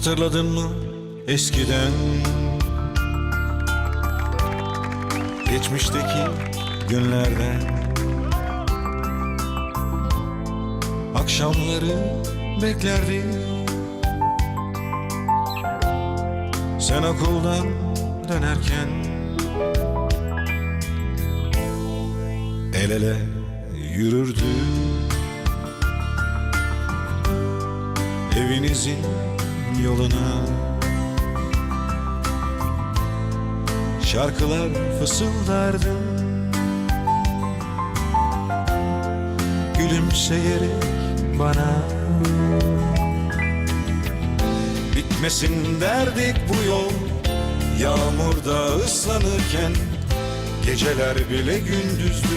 Hatırladın mı eskiden? Geçmişteki günlerden Akşamları beklerdi Sen okuldan dönerken. El ele yürürdü Evinizin yoluna. Şarkılar fısıldardım Gülümseyerek bana. Bitmesin derdik bu yol. Yağmurda ıslanırken Geceler bile gündüzdü.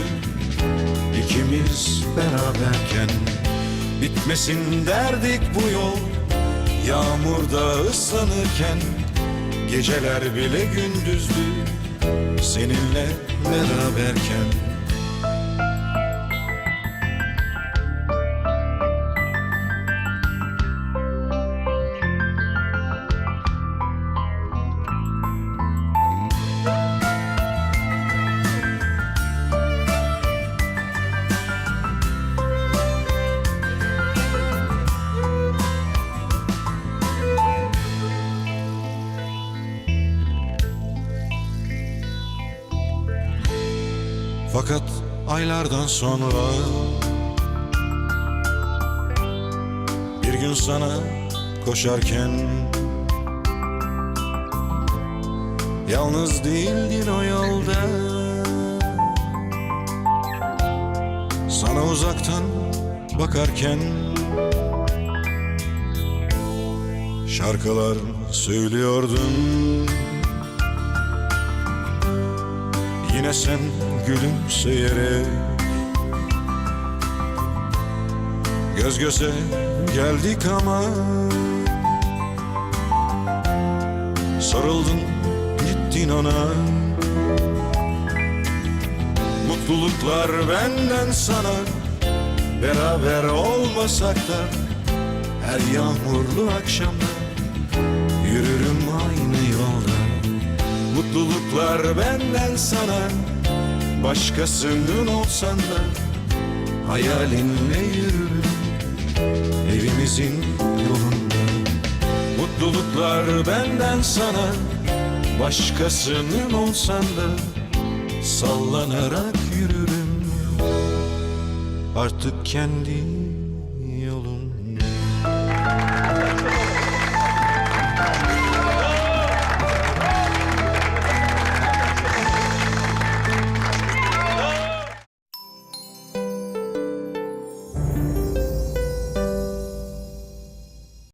İkimiz beraberken Bitmesin derdik bu yol Yağmurda ıslanırken Geceler bile gündüzdü. Seninle beraberken Fakat aylardan sonra Bir gün sana koşarken Yalnız değildin o yolda. Sana uzaktan bakarken Şarkılar söylüyordun Yine sen gülümseyerek Göz göze geldik ama Sarıldın gittin ona. Mutluluklar benden sana Beraber olmasak da Her yağmurlu akşamda Mutluluklar benden sana Başkasının olsan da Hayalinle yürürüm Evimizin yolunda. Mutluluklar benden sana Başkasının olsan da Sallanarak yürürüm. Artık kendi